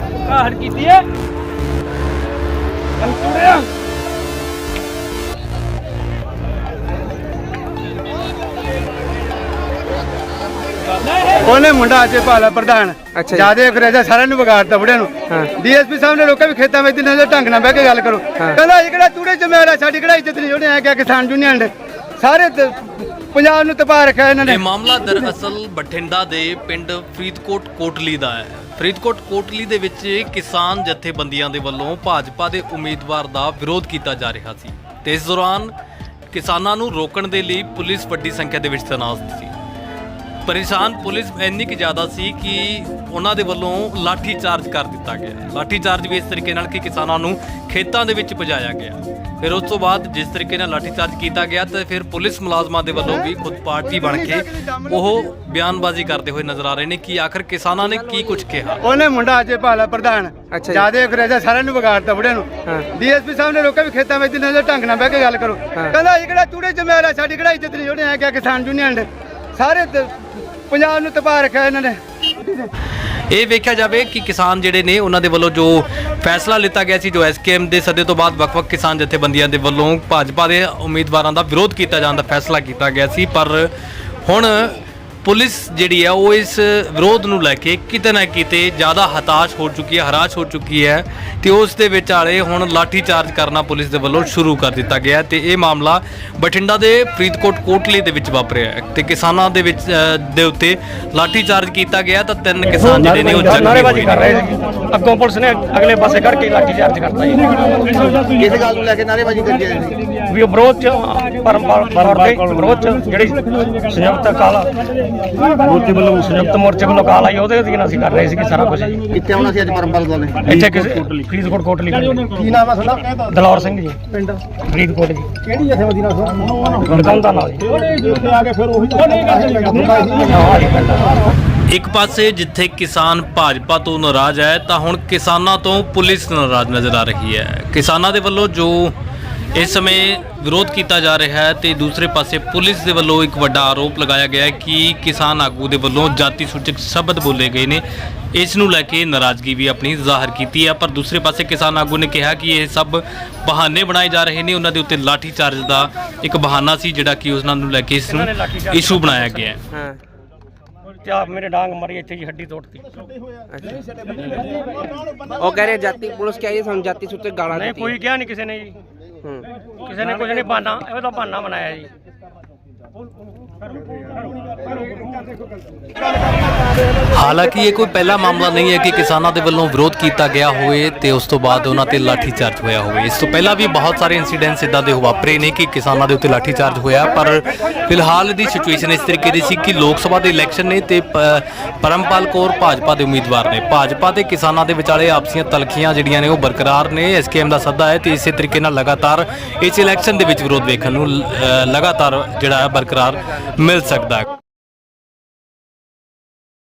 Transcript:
ਕਾਹਰ ਕੀਤੀ ਹੈ। ਕੰਟੂੜਿਆ ਉਹਨੇ ਮੁੰਡਾ ਅੱਜ ਭਾਲਾ ਪ੍ਰਧਾਨ। ਅੱਛਾ ਜੀ। ਜਿਆਦੇ ਅੰਗਰੇਜ਼ਾ ਸਾਰਿਆਂ ਨੂੰ ਵਿਗਾੜਤਾ ਬੁੜਿਆਂ ਨੂੰ। ਹਾਂ। ਡੀਐਸਪੀ ਸਾਹਿਬ ਨੇ ਲੋਕਾਂ ਵੀ ਖੇਤਾਂ ਵਿੱਚ ਦਿਨਾਂ ਦੇ ਢੰਗ ਨਾਲ ਬਹਿ ਕੇ ਗੱਲ ਕਰੋ। ਕਹਿੰਦਾ ਇਹ ਕਿਹੜਾ ਤੂੜੇ ਚ ਮੇਰਾ ਸਾਡੀ ਕਿਹੜਾ ਇੱਜ਼ਤ ਨਹੀਂ ਉਹਨੇ ਆ ਕਿਹਾ ਕਿਸਾਨ ਯੂਨੀਅਨ ਦੇ। ਸਾਰੇ ਪੰਜਾਬ ਨੂੰ ਤਪਾ ਰੱਖਿਆ ਇਹਨਾਂ ਨੇ। ਇਹ ਮਾਮਲਾ ਦਰਅਸਲ ਬਠਿੰਡਾ ਦੇ ਪਿੰਡ ਫਰੀਦਕੋਟ ਕੋਟਲੀ ਦਾ ਹੈ। ਫਰੀਦਕੋਟ ਕੋਟਲੀ ਦੇ ਵਿੱਚ ਕਿਸਾਨ ਜਥੇਬੰਦੀਆਂ ਦੇ ਵੱਲੋਂ ਭਾਜਪਾ ਦੇ ਉਮੀਦਵਾਰ ਦਾ ਵਿਰੋਧ ਕੀਤਾ ਜਾ ਰਿਹਾ ਸੀ। ਤੇ ਇਸ ਦੌਰਾਨ ਕਿਸਾਨਾਂ ਨੂੰ ਰੋਕਣ ਦੇ ਲਈ ਪੁਲਿਸ ਵੱਡੀ ਸੰਖਿਆ ਦੇ ਵਿੱਚ ਤੈਨਾਤ ਸੀ। ਪਰੇਸ਼ਾਨ ਪੁਲਿਸ ਇੰਨੀ ਕਿ ਜ਼ਿਆਦਾ ਸੀ ਕਿ ਉਹਨਾਂ ਦੇ ਵੱਲੋਂ ਲਾਠੀ ਚਾਰਜ ਕਰ ਦਿੱਤਾ ਗਿਆ ਲਾਠੀ ਚਾਰਜ ਵੀ ਇਸ ਤਰੀਕੇ ਨਾਲ ਕਿ ਕਿਸਾਨਾਂ ਨੂੰ ਖੇਤਾਂ ਦੇ ਵਿੱਚ ਭਜਾਇਆ ਗਿਆ ਫਿਰ ਉਸ ਤੋਂ ਬਾਅਦ ਜਿਸ ਤਰੀਕੇ ਨਾਲ ਲਾਠੀ ਚਾਰਜ ਕੀਤਾ ਗਿਆ ਤੇ ਫਿਰ ਪੁਲਿਸ ਮੁਲਾਜ਼ਮਾਂ ਦੇ ਵੱਲੋਂ ਵੀ ਖੁਦ ਪਾਰਟੀ ਬਣ ਕੇ ਉਹ ਬਿਆਨਬਾਜ਼ੀ ਕਰਦੇ ਹੋਏ ਨਜ਼ਰ ਆ ਰਹੇ ਨੇ ਕਿ ਆਖਰ ਕਿਸਾਨਾਂ ਨੇ ਕੀ ਕੁਝ ਕਿਹਾ। ਉਹਨੇ ਮੁੰਡਾ ਅੱਜ ਭਾਲਾ ਪ੍ਰਧਾਨ ਅੱਛਾ। ਜਿਆਦੇ ਅੰਗਰੇਜ਼ਾ ਸਾਰਿਆਂ ਨੂੰ ਵਿਗਾੜਤਾ ਬੁੜਿਆਂ ਨੂੰ। ਹਾਂ। ਡੀਐਸਪੀ ਸਾਹਿਬ ਨੇ ਲੋਕਾਂ ਵੀ ਖੇਤਾਂ ਵਿੱਚ ਦਿਨਾਂ ਦੇ ਢੰਗ ਨਾਲ ਬਹਿ ਕੇ ਗੱਲ ਕਰੋ। ਕਹਿੰਦਾ ਇਹ ਕਿਹੜਾ ਤੂੜੇ ਚ ਮੇਰਾ ਸਾਡੀ ਕਿਹੜਾ ਇੱਜ਼ਤ ਨਹੀਂ? ਉਹਨੇ ਆ ਕਿਸਾਨ ਯੂਨੀਅਨ ਦੇ ਸਾਰੇ ਤੇ ਪੰਜਾਬ ਨੂੰ ਤਬਾਹ ਰੱਖਿਆ ਇਹਨਾਂ ਨੇ। ਇਹ ਵੇਖਿਆ ਜਾਵੇ ਕਿ ਕਿਸਾਨ ਜਿਹੜੇ ਨੇ, ਉਹਨਾਂ ਦੇ ਵੱਲੋਂ ਜੋ ਫੈਸਲਾ ਲਿੱਤਾ ਗਿਆ ਸੀ, ਜੋ ਐਸਕੇਐਮ ਦੇ ਸੱਦੇ ਤੋਂ ਬਾਅਦ ਵੱਖ-ਵੱਖ ਕਿਸਾਨ ਜਥੇਬੰਦੀਆਂ ਦੇ ਵੱਲੋਂ ਭਾਜਪਾ ਦੇ ਉਮੀਦਵਾਰਾਂ ਦਾ ਵਿਰੋਧ ਕੀਤਾ ਜਾਣ ਦਾ ਫੈਸਲਾ ਕੀਤਾ ਗਿਆ ਸੀ। ਪਰ ਹੁਣ ਪੁਲਿਸ ਜਿਹੜੀ ਹੈ ਉਹ ਇਸ ਵਿਰੋਧ ਨੂੰ ਲੈ ਕੇ ਕਿਤੇ ਨਾ ਕਿਤੇ ਜ਼ਿਆਦਾ ਹਤਾਸ਼ ਹੋ ਚੁੱਕੀ ਹੈ ਹਰਾਸ਼ ਹੋ ਚੁੱਕੀ ਹੈ ਤੇ ਉਸ ਦੇ ਵਿਚਾਲੇ ਹੁਣ ਲਾਠੀ ਚਾਰਜ ਕਰਨਾ ਪੁਲਿਸ ਦੇ ਵੱਲੋਂ ਸ਼ੁਰੂ ਕਰ ਦਿੱਤਾ ਗਿਆ ਤੇ ਇਹ ਮਾਮਲਾ ਬਠਿੰਡਾ ਦੇ ਫਰੀਦਕੋਟ ਕੋਟਲੀ ਦੇ ਵਿੱਚ ਵਾਪਰਿਆ ਹੈ ਤੇ ਕਿਸਾਨਾਂ ਦੇ ਵਿੱਚ ਦੇ ਉੱਤੇ ਲਾਠੀ ਚਾਰਜ ਕੀਤਾ ਗਿਆ ਤਾਂ ਤਿੰਨ ਕਿਸਾਨ ਜਿਹੜੇ ਨੇ ਉਹ ਜ਼ਖਮੀ ਹੋਏ ਅੱਗੋਂ ਪੁਲਿਸ ਨੇ ਅਗਲੇ ਪਾਸੇ ਕਰਕੇ ਲਾਠੀ ਚਾਰਜ ਕਰਤਾ ਜੀ। ਕਿਸ ਗੱਲ ਨੂੰ ਲੈ ਕੇ ਨਾਰੇਬਾਜ਼ੀ ਕਰੀ ਜਾਂਦੇ ਵੀ ਉਹ ਵਿਰੋਧ ਚ ਪਰਮਪਾਲ ਤੌਰ ਤੇ ਵਿਰੋਧ ਚ ਜਿਹੜੀ ਸੰਯੁਕਤ ਕਾਲ ਮੋਰਚੇ ਵੱਲੋਂ ਸੰਯੁਕਤ ਮੋਰਚੇ ਵੱਲੋਂ ਕਾਲ ਆਈ ਉਹਦੇ ਅਧੀਨ ਅਸੀਂ ਕਰ ਰਹੇ ਸੀ ਸਾਰਾ ਕੁਝ ਕਿੱਥੇ ਆਉਣਾ ਸੀ ਅੱਜ ਪਰਮਪਾਲ ਕੋਲ? ਇੱਥੇ ਕਿਸੇ ਫਰੀਦਕੋਟ ਕੋਟਲੀ ਕੀ ਨਾਮ ਹੈ ਤੁਹਾਡਾ? ਦਲੌਰ ਸਿੰਘ ਜੀ। ਪਿੰਡ? ਫਰੀਦਕੋਟ ਜੀ। ਕਿਹੜੀ ਜਥੇਬੰਦੀ ਨਾਲ ਗੜਕੰਦਾ ਨਾਲ ਜੀ। ਉੱਥੇ ਆ ਕੇ ਫਿਰ ਉਹੀ ਹਾਂ ਜੀ ਪਿੰਡ ਇੱਕ ਪਾਸੇ ਜਿੱਥੇ ਕਿਸਾਨ ਭਾਜਪਾ ਤੋਂ ਨਾਰਾਜ਼ ਹੈ ਤਾਂ ਹੁਣ ਕਿਸਾਨਾਂ ਤੋਂ ਪੁਲਿਸ ਨਾਰਾਜ਼ ਨਜ਼ਰ ਆ ਰਹੀ ਹੈ। ਕਿਸਾਨਾਂ ਦੇ ਵੱਲੋਂ ਜੋ ਇਸ ਸਮੇਂ ਵਿਰੋਧ ਕੀਤਾ ਜਾ ਰਿਹਾ ਹੈ ਤੇ ਦੂਸਰੇ ਪਾਸੇ ਪੁਲਿਸ ਦੇ ਵੱਲੋਂ ਇੱਕ ਵੱਡਾ ਆਰੋਪ ਲਗਾਇਆ ਗਿਆ ਹੈ ਕਿ ਕਿਸਾਨ ਆਗੂ ਦੇ ਵੱਲੋਂ ਜਾਤੀ ਸੂਚਕ ਸ਼ਬਦ ਬੋਲੇ ਗਏ ਨੇ। ਇਸ ਨੂੰ ਲੈ ਕੇ ਨਾਰਾਜ਼ਗੀ ਵੀ ਆਪਣੀ ਜ਼ਾਹਰ ਕੀਤੀ ਹੈ ਪਰ ਦੂਸਰੇ ਪਾਸੇ ਕਿਸਾਨ ਆਗੂ ਨੇ ਕਿਹਾ ਕਿ ਇਹ ਸਭ ਬਹਾਨੇ ਬਣਾਏ ਜਾ ਰਹੇ ਨੇ। ਉਹਨਾਂ ਦੇ ਉੱਤੇ ਲਾਠੀ ਚਾਰਜ ਦਾ ਇੱਕ ਬਹਾਨਾ ਸੀ ਜਿਹੜਾ ਕਿ ਉਹਨਾਂ ਨੂੰ ਲੈ ਕੇ ਇਸ ਨੂੰ ਇਸ਼ੂ ਬਣਾਇਆ ਗਿਆ ਹੈ। ਹਾਂ ਚਾਪ ਮੇਰੇ ਡਾਂਗ ਮਾਰੀ ਇੱਥੇ ਜੀ ਹੱਡੀ ਤੋੜਤੀ। ਉਹ ਕਹਿ ਰਹੇ ਜਾਤੀ ਪੁਲਿਸ ਕਹਿ ਰਹੀ ਹੈ ਸਾਨੂੰ ਜਾਤੀ ਸੂਚਕ ਗਾਲਾਂ ਨਹੀਂ ਕੋਈ ਕਿਹਾ ਨਹੀਂ ਕਿਸੇ ਨੇ ਜੀ। ਹੂੰ। ਕਿਸੇ ਨੇ ਕੁਝ ਨਹੀਂ ਬਹਾਨਾ ਇਹ ਤਾਂ ਬਹਾਨਾ ਬਣਾਇਆ ਜੀ। ਹਾਲਾਂਕਿ ਇਹ ਕੋਈ ਪਹਿਲਾ ਮਾਮਲਾ ਨਹੀਂ ਹੈ ਕਿ ਕਿਸਾਨਾਂ ਦੇ ਵੱਲੋਂ ਵਿਰੋਧ ਕੀਤਾ ਗਿਆ ਹੋਵੇ ਤੇ ਉਸ ਤੋਂ ਬਾਅਦ ਉਹਨਾਂ ਤੇ ਲਾਠੀ ਹੋਇਆ ਹੋਵੇ। ਇਸ ਤੋਂ ਪਹਿਲਾਂ ਵੀ ਬਹੁਤ ਸਾਰੇ ਇਨਸੀਡੈਂਟਸ ਇਦਾਂ ਦੇ ਵਾਪਰੇ ਨੇ ਕਿ ਕਿਸਾਨਾਂ ਦੇ ਉੱਤੇ ਲਾਠੀਚਾਰਜ ਹੋਇਆ, ਪਰ ਫਿਲਹਾਲ ਦੀ ਸਿਚੁਏਸ਼ਨ ਇਸ ਤਰੀਕੇ ਦੀ ਸੀ ਕਿ ਲੋਕ ਸਭਾ ਦੇ ਇਲੈਕਸ਼ਨ ਨੇ ਤੇ ਪਰਮਪਾਲ ਕੌਰ ਭਾਜਪਾ ਦੇ ਉਮੀਦਵਾਰ ਨੇ। ਭਾਜਪਾ ਤੇ ਕਿਸਾਨਾਂ ਦੇ ਵਿਚਾਲੇ ਆਪਸੀਆਂ ਤਲਖੀਆਂ ਜਿਹੜੀਆਂ ਨੇ ਉਹ ਬਰਕਰਾਰ ਨੇ ਐਸਕੇਐਮ ਦਾ ਸੱਦਾ ਹੈ ਤੇ ਇਸੇ ਤਰੀਕੇ ਨਾਲ ਲਗਾਤਾਰ ਇਸ ਇਲੈਕਸ਼ਨ ਦੇ ਵਿੱਚ ਵਿਰੋਧ ਵੇਖਣ ਨੂੰ ਲਗਾਤਾਰ ਜਿਹੜਾ ਹੈ ਬਰਕਰਾਰ ਮਿਲ ਸਕਦਾ ਹੈ।